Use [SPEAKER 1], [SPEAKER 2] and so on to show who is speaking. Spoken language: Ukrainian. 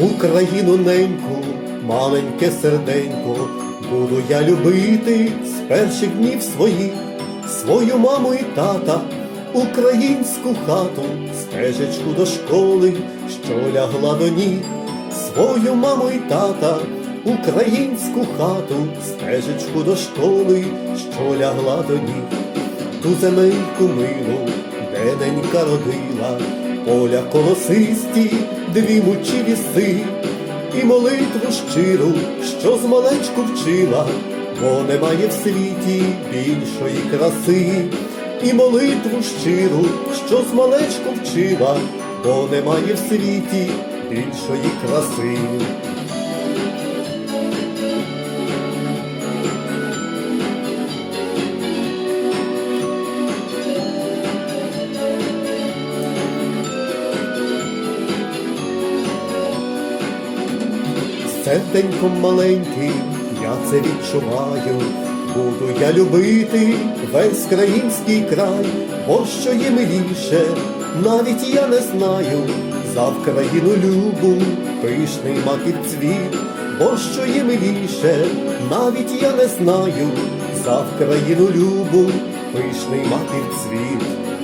[SPEAKER 1] Україну неньку, маленьке серденько, буду я любити з перших днів своїх, свою маму і тата, українську хату, стежечку до школи, що лягла до ніг, свою маму і тата, українську хату, стежечку до школи, що лягла до ніг, ту земельку милу, де ненька родила, поля колосисті, дві мучі ліси, і молитву щиру, що з малечку вчила, бо немає в світі більшої краси, і молитву щиру, що з малечку вчила, бо немає в світі більшої краси. Серденьком маленьким я це відчуваю, буду я любити весь країнський край, бо що є миліше, навіть я не знаю, за Вкраїну любу, пишний маків цвіт, бо що є миліше, навіть я не знаю, за Вкраїну любу, пишний маків цвіт.